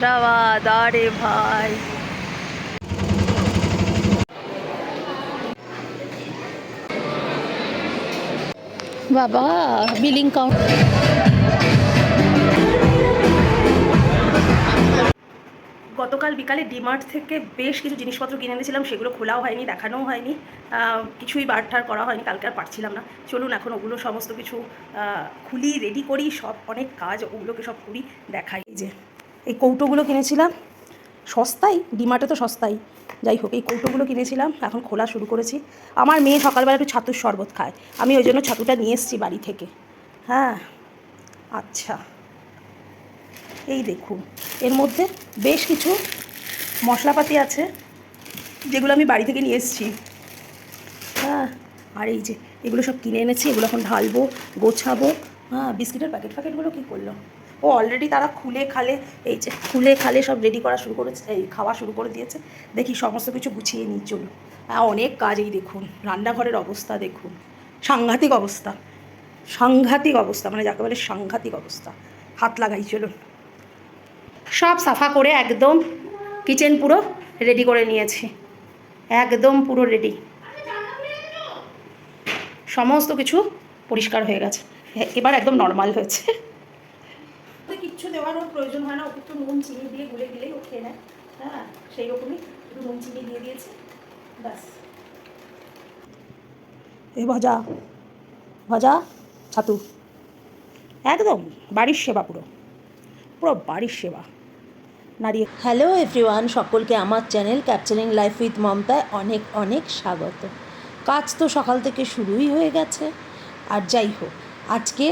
মুর্শিদাবাদ আরে ভাই। বাবা বিলিং কাউন্ট গতকাল বিকালে ডিমার্ট থেকে বেশ কিছু জিনিসপত্র কিনে এনেছিলাম, সেগুলো খোলাও হয়নি, দেখানোও হয়নি। কিছুই বারঠার করা হয়নি, কালকে আর পারছিলাম না। চলুন এখন ওগুলো সমস্ত কিছু খুলি রেডি করি, সব অনেক কাজ, ওগুলোকে সব করি দেখাই। যে এই কৌটোগুলো কিনেছিলাম। সস্তাই, ডিমার্টে তো সস্তাই। যাই হোক, এই কৌটোগুলো কিনেছিলাম, এখন খোলা শুরু করেছি। আমার মেয়ে সকালবেলা একটু ছাতুর শরবত খায়। আমি ওই জন্য ছাতুটা নিয়ে এসেছি বাড়ি থেকে। হ্যাঁ আচ্ছা। এই দেখুন, এর মধ্যে বেশ কিছু মশলাপাতি আছে, যেগুলো আমি বাড়ি থেকে নিয়ে এসেছি। হ্যাঁ আর এই যে, এগুলো সব কিনে এনেছি, এগুলো এখন ঢালবো, গোছাবো। হ্যাঁ বিস্কিটের প্যাকেট ফ্যাকেটগুলো কী করল? ও অলরেডি তারা খুলে খালে, এই যে খুলে খালে সব রেডি করা শুরু করেছে, এই খাওয়া শুরু করে দিয়েছে। দেখি সমস্ত কিছু গুছিয়ে নিই চলুন। হ্যাঁ অনেক কাজ এই দেখুন, রান্নাঘরের অবস্থা দেখুন, সাংঘাতিক অবস্থা সাংঘাতিক অবস্থা মানে যাকে বলে সাংঘাতিক অবস্থা। হাত লাগাই, চলুন। সব সাফা করে একদম কিচেন পুরো রেডি করে নিয়েছি। একদম পুরো রেডি সমস্ত কিছু পরিষ্কার হয়ে গেছে। এবার একদম নর্মাল হয়েছে। কিচ্ছু দেওয়ারও প্রয়োজন হয় না ওকে একটু নুন চিনি দিয়ে গুলে গেলেই ও খেয়ে নেয়। হ্যাঁ সেই রকমই একটু নুন চিনি দিয়ে দিয়েছি ব্যাস। এ ভজা ভজা ছাতু। একদম বাড়ির সেবা পুরো পুরো বাড়ির সেবা। নারী হ্যালো এভরিওয়ান সকলকে আমার চ্যানেল ক্যাপচারিং লাইফ উইথ মমতায় অনেক অনেক স্বাগত। কাজ তো সকাল থেকে শুরুই হয়ে গেছে। আর যাই হোক আজকে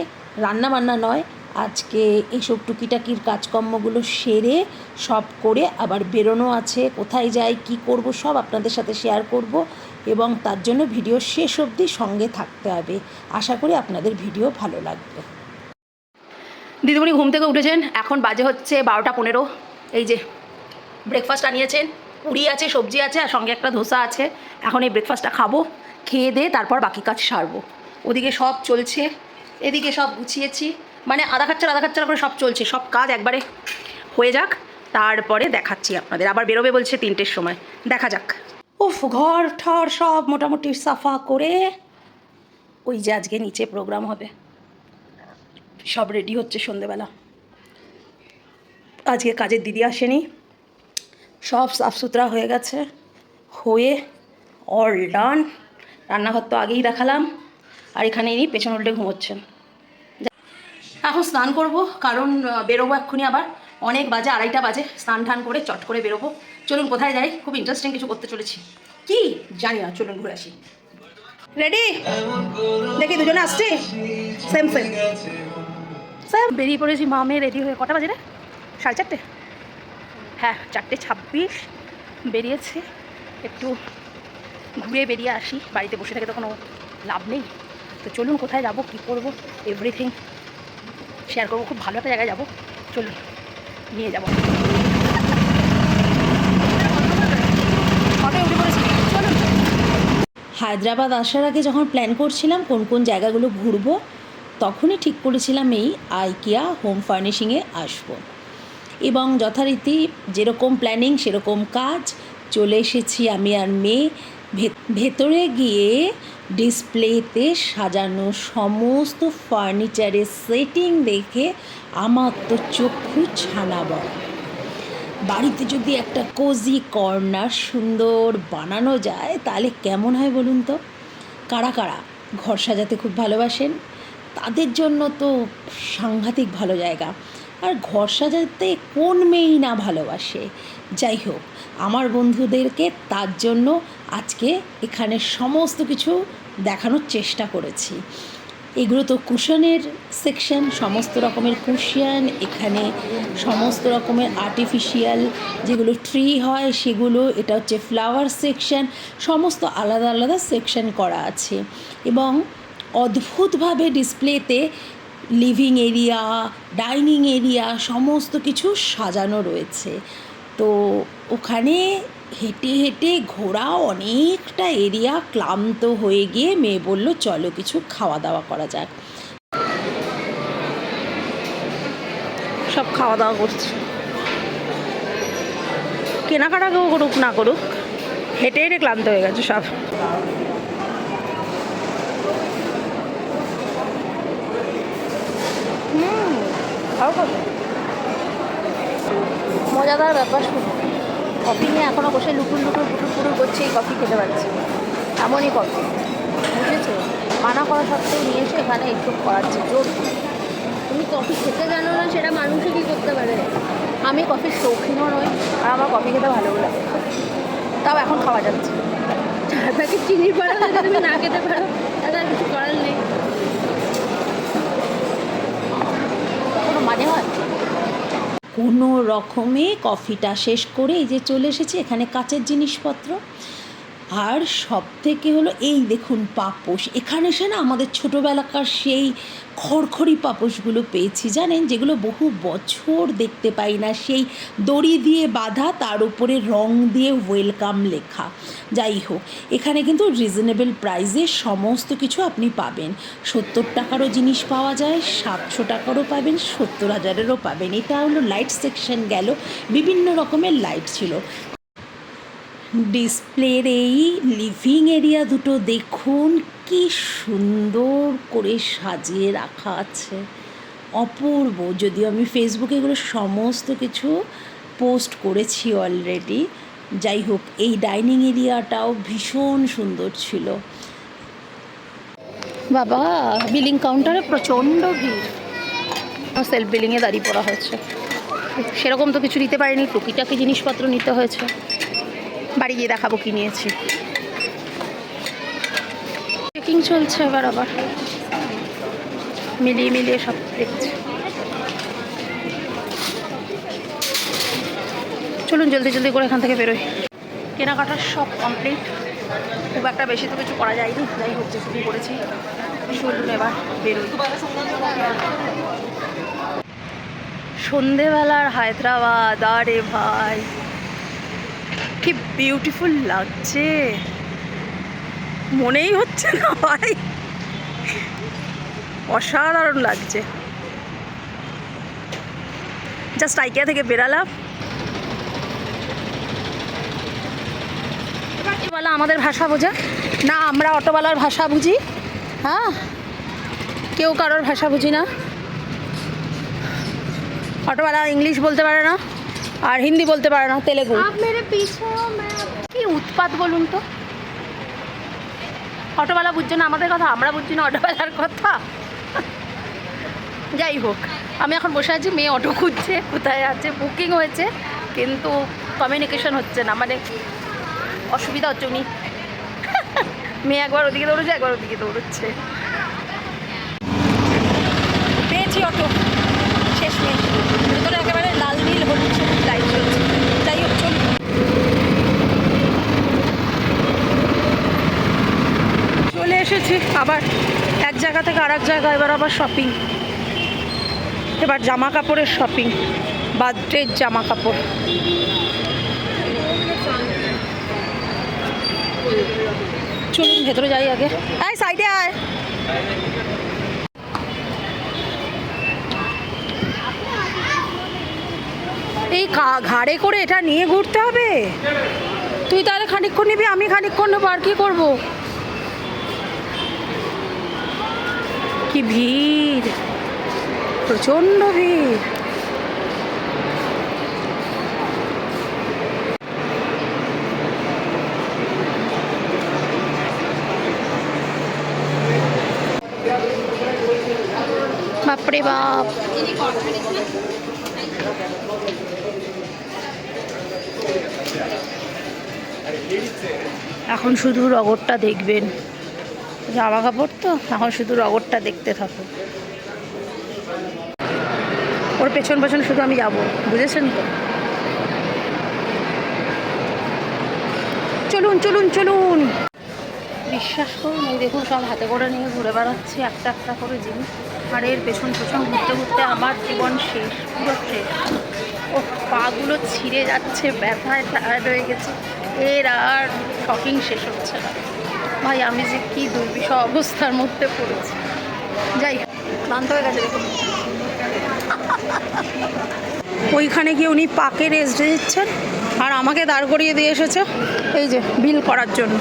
রান্না বান্না নয় আজকে এইসব টুকিটাকির কাজকর্মগুলো সেরে সব করে আবার বেরোনো আছে, কোথায় যাই, কি করব, সব আপনাদের সাথে শেয়ার করব এবং তার জন্য ভিডিও শেষ অবধি সঙ্গে থাকতে হবে। আশা করি আপনাদের ভিডিও ভালো লাগবে। দিদিমণি ঘুম থেকে উঠেছেন, এখন বাজে হচ্ছে বারোটা পনেরো। এই যে ব্রেকফাস্ট আনিয়েছেন, পুরি আছে, সবজি আছে, আর সঙ্গে একটা ধোসা আছে। এখন এই ব্রেকফাস্টটা খাব, খেয়ে দিয়ে তারপর বাকি কাজ সারবো। ওদিকে সব চলছে, এদিকে সব গুছিয়েছি। মানে আধা খাচ্চার আধা খাচ্চার করে সব চলছে। সব কাজ একবারে হয়ে যাক, তারপরে দেখাচ্ছি আপনাদের। আবার বেরোবে বলছে তিনটের সময়। দেখা যাক। উফ, ঘর, ঠর সব মোটামুটি সাফা করে ওই যে আজকে নিচে প্রোগ্রাম হবে। সব রেডি হচ্ছে সন্ধেবেলা। আজকে কাজের দিদি আসেনি। সব সাফ সুতরা হয়ে গেছে। হয়ে অল ডান রান্নাঘর তো আগেই দেখালাম। আর এখানে ইনি পেছন উল্টে ঘুমোচ্ছেন। এখন স্নান করব, কারণ বেরোবো এক্ষুনি আবার। অনেক বাজে, আড়াইটা বাজে। স্নান টান করে চট করে বেরোবো। চলুন, কোথায় যাই? খুব ইন্টারেস্টিং কিছু করতে চলেছি। কি? জানি না, চলুন ঘুরে আসি। রেডি দেখি, দুজনে আসছি? সেম সেম স্যার বেরিয়ে পড়েছি মা মেয়ে রেডি হয়ে। কটা বাজে রে? সাড়ে চারটে? হ্যাঁ চারটে ছাব্বিশ। বেরিয়েছে। একটু ঘুরে বেরিয়ে আসি। বাড়িতে বসে থেকে তো কোনো লাভ নেই। তো চলুন, কোথায় যাব, কী করব? এভরিথিং শেয়ার করব। খুব ভালো একটা জায়গায় যাব। চলুন, নিয়ে যাব। হায়দ্রাবাদ আসার আগে যখন প্ল্যান করছিলাম কোন কোন জায়গাগুলো ঘুরবো, তখনই ঠিক করেছিলাম এই আইকিয়া হোম ফার্নিশিংয়ে আসব। এবং যথারীতি যেরকম প্ল্যানিং সেরকম কাজ, চলে এসেছি আমি আর মেয়ে। ভেতরে গিয়ে ডিসপ্লেতে সাজানো সমস্ত ফার্নিচারের সেটিং দেখে আমার তো চক্ষু ছানা বড়। বাড়িতে যদি একটা কোজি কর্নার সুন্দর বানানো যায়, তাহলে কেমন হয় বলুন তো? কারা কারা ঘর সাজাতে খুব ভালোবাসেন? তাদের জন্য তো সাংঘাতিক ভালো জায়গা। আর ঘর সাজাতে কোন মেয়েই না ভালোবাসে। যাই হোক, আমার বন্ধুদেরকে তার জন্য আজকে এখানে সমস্ত কিছু দেখানোর চেষ্টা করেছি। এগুলো তো কুশনের সেকশন সমস্ত রকমের কুশন এখানে সমস্ত রকমের আর্টিফিশিয়াল যেগুলো ট্রি হয় সেগুলো, এটা হচ্ছে ফ্লাওয়ার সেকশন সমস্ত আলাদা আলাদা সেকশন করা আছে। এবং অদ্ভুতভাবে ডিসপ্লেতে লিভিং এরিয়া, ডাইনিং এরিয়া, সমস্ত কিছু সাজানো রয়েছে। তো ওখানে হেঁটে হেঁটে ঘোরা অনেকটা এরিয়া ক্লান্ত হয়ে গিয়ে মেয়ে বলল, চলো কিছু খাওয়া দাওয়া করা যাক। সব খাওয়া দাওয়া করছে। কেনাকাটা কেউ করুক না করুক, হেঁটে হেঁটে ক্লান্ত হয়ে গেছে সব। খাও কত মজাদার ব্যাপার শুনো কফি নিয়ে এখনও বসে লুটুর লুটুর পুটুর পুটুর করছে, এই কফি খেতে পারছি। এমনই কফি। বুঝেছ? মানা করা সত্ত্বেও নিয়ে এসে এখানে এইসব করাচ্ছে। জোর তুমি কফি খেতে জানো না, সেটা মানুষও কি করতে পারে? আমি কফির শৌখিনও নই, আর আমার কফি খেতে ভালো লাগে। তাও এখন খাওয়া যাচ্ছে। চার প্যাকেট চিনির পড়া তুমি না খেতে পারো আর কিছু করার নেই। হয় কোনো রকমে কফিটা শেষ করে এই যে চলে এসেছি এখানে কাচের জিনিসপত্র। আর সব থেকে হলো, এই দেখুন পাপোশ। এখানে এসে না আমাদের ছোটোবেলাকার সেই খড়খড়ি পাপোশগুলো পেয়েছি, জানেন? যেগুলো বহু বছর দেখতে পাই না। সেই দড়ি দিয়ে বাঁধা, তার উপরে রং দিয়ে ওয়েলকাম লেখা। যাই হোক, এখানে কিন্তু রিজনেবল প্রাইসে সমস্ত কিছু আপনি পাবেন। সত্তর টাকারও জিনিস পাওয়া যায়, সাতশো টাকারও পাবেন, সত্তর হাজারেরও পাবেন। এটা হলো লাইট সেকশন গেল। বিভিন্ন রকমের লাইট ছিল। ডিসপ্লের এই লিভিং এরিয়া দুটো দেখুন, কি সুন্দর করে সাজিয়ে রাখা আছে। অপূর্ব, যদিও আমি ফেসবুকে এগুলো সমস্ত কিছু পোস্ট করেছি অলরেডি যাই হোক, এই ডাইনিং এরিয়াটাও ভীষণ সুন্দর ছিল। বাবা বিলিং কাউন্টারে প্রচণ্ড ভিড়। সেলফ বিলিংয়ে দাঁড়িয়ে পড়া হয়েছে। সেরকম তো কিছু নিতে পারিনি, টুকিটাকি জিনিসপত্র নিতে হয়েছে। বাড়ি গিয়ে দেখাবো কি নিয়েছি। চেকিং চলছে এবার আবার। মিলিয়ে মিলিয়ে সব দেখছি। চলুন জলদি জলদি করে এখান থেকে বেরোই। কেনাকাটার সব কমপ্লিট খুব একটা বেশি তো কিছু করা যায়নি। যাই হোক যেটুকু করেছি। চলুন এবার বেরোই। সন্ধেবেলার হায়দ্রাবাদ আরে ভাই। কি বিউটিফুল লাগছে। মনেই হচ্ছে না ভাই। অসাধারণ লাগছে। জাস্ট আইকিয়া থেকে বেরালাম। অটোওয়ালা আমাদের ভাষা বোঝা? না, আমরা অটোওয়ালার ভাষা বুঝি। হ্যাঁ? কেউ কারোর ভাষা বুঝি না। অটোওয়ালা ইংলিশ বলতে পারে না। আর হিন্দি বলতে পারে না, তেলেগু। কি উৎপাত বলুন তো? অটোওয়ালা বুঝছে না আমাদের কথা? আমরা বুঝছি না অটোওয়ালার কথা। যাই হোক, আমি এখন বসে আছি, মেয়ে অটো খুঁজছে, কোথায় আছে বুকিং হয়েছে, কিন্তু কমিউনিকেশন হচ্ছে না মানে অসুবিধা হচ্ছে উনি। মেয়ে একবার ওদিকে দৌড়চ্ছে একবার ওদিকে দৌড়চ্ছে। পেয়েছি অটো শেষ মেয়ে ভিতরে একেবারে লাল নীল হলুদ সবুজ লাইট যাই হোক চলুন চলে এসেছি আবার এক জায়গা থেকে আর এক জায়গা, এবার আবার শপিং এবার জামা কাপড়ের শপিং বার্থডের জামা কাপড় চলুন, ভেতরে যাই আগে। আয় সাইডে আয়। এই ঘাড়ে করে এটা নিয়ে ঘুরতে হবে? তুই তাহলে খানিকক্ষণ নিবি, আমি খানিকক্ষণ নেব, আর কি করব? কি ভিড়? প্রচণ্ড ভিড়। বাপরে বাপ। এখন শুধু রগরটা দেখবেন। জামা কাপড় তো, এখন শুধু রগরটা দেখতে থাকো। ওর পেছন পেছন শুধু আমি যাব, বুঝেছেন তো? চলুন চলুন চলুন। বিশ্বাস করুন, এই দেখুন সব হাতে করে নিয়ে ঘুরে বেড়াচ্ছি একটা একটা করে জিনিস। আর এর পেছন পেছন ঘুরতে ঘুরতে আমার জীবন শেষ, পুরো শেষ। ও পাগুলো ছিঁড়ে যাচ্ছে ব্যথায় টায়ার্ড হয়ে গেছে। এর আর শপিং শেষ হচ্ছে না। ভাই, আমি যে কি দুর্বিষ অবস্থার মধ্যে পড়েছি। যাই ক্লান্ত হয়ে গেছে দেখুন। ওইখানে গিয়ে উনি পাকে রেস্ট দিচ্ছেন, আর আমাকে দাঁড় করিয়ে দিয়ে এসেছে। এই যে বিল করার জন্য।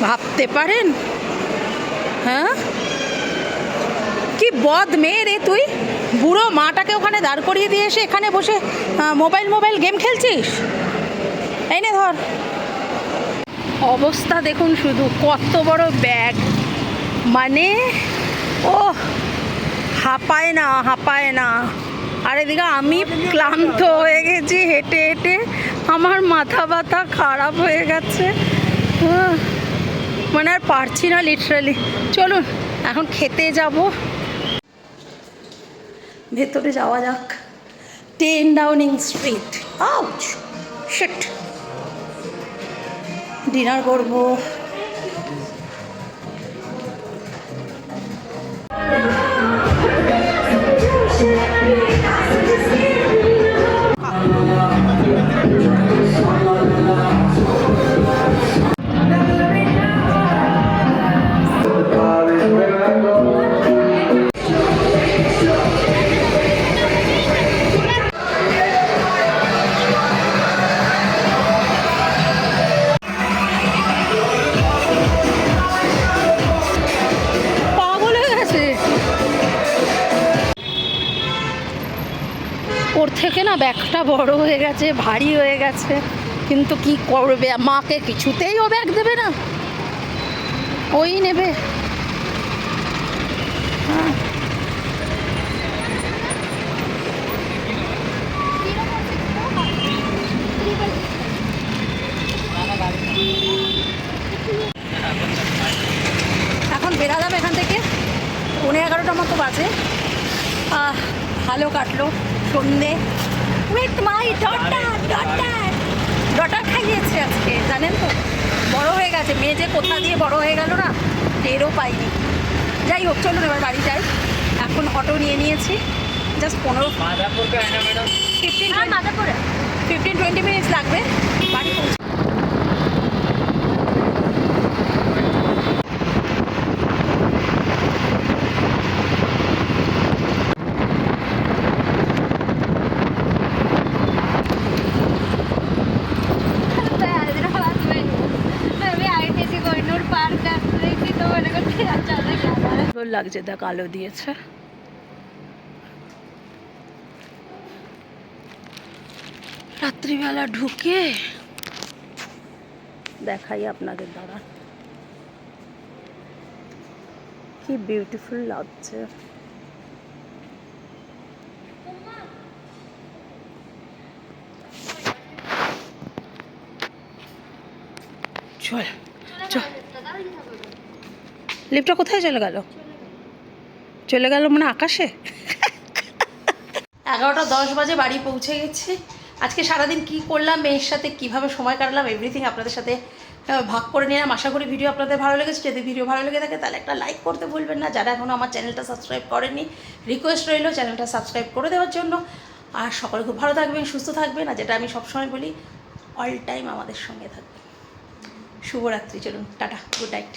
ভাবতে পারেন? হ্যাঁ? কি বদ মেয়ে রে তুই? বুড়ো মাটাকে ওখানে দাঁড় করিয়ে দিয়ে এসে এখানে বসে মোবাইল মোবাইল গেম খেলছিস? এই ধর। অবস্থা দেখুন শুধু, কত বড় ব্যাগ মানে ও হাঁপায় না হাঁপায় না। আর এদিকে আমি ক্লান্ত হয়ে গেছি, হেঁটে হেঁটে। আমার মাথা ব্যথা খারাপ হয়ে গেছে। মানে আর পারছি না লিটারালি চলুন, এখন খেতে যাব। ভেতরে যাওয়া যাক। Ten Downing street ouch shit dinner করব। বড় হয়ে গেছে, ভারী হয়ে গেছে। কিন্তু কি করবে? মাকে কিছুতেই ও ব্যাগ দেবে না। ওই নেবে। হ্যাঁ। এখন বেরালাম এখান থেকে। পনেরো এগারোটা মতো বাজে। ভালো কাটলো। সন্ধে। With my daughter daughter daughter খাইয়েছে আজকে জানেন তো? বড় হয়ে গেছে। মেয়ে যে কোথা দিয়ে বড় হয়ে গেল না টেরও পাইনি। যাই হোক চলুন এবার বাড়ি যাই। এখন অটো নিয়ে নিয়েছি। জাস্ট পনেরো ফিফটিন ফিফটিন টোয়েন্টি মিনিটস লাগবে। বাড়ি পৌঁছে লাগছে, দেখ আলো দিয়েছে। রাত্রিবেলা ঢুকে দেখাই আপনাদের দ্বারা। কি বিউটিফুল লাগছে। চল চল। লিফটটা কোথায় চলে গেল? চলে গেল মানে আকাশে? এগারোটা দশ বাজে বাড়ি পৌঁছে গেছি। আজকে সারাদিন কি করলাম, মেয়ের সাথে কীভাবে সময় কাটালাম এভরিথিং আপনাদের সাথে ভাগ করে নিলাম। আশা করি ভিডিও আপনাদের ভালো লেগেছে। যদি ভিডিও ভালো লেগে থাকে, তাহলে একটা লাইক করতে ভুলবেন না। যারা এখনও আমার চ্যানেলটা সাবস্ক্রাইব করেনি রিকোয়েস্ট রইল চ্যানেলটা সাবস্ক্রাইব করে দেওয়ার জন্য। আর সকলে খুব ভালো থাকবেন, সুস্থ থাকবেন। আর যেটা আমি সবসময় বলি অল টাইম আমাদের সঙ্গে থাকবেন। শুভরাত্রি, চলুন, টাটা গুড নাইট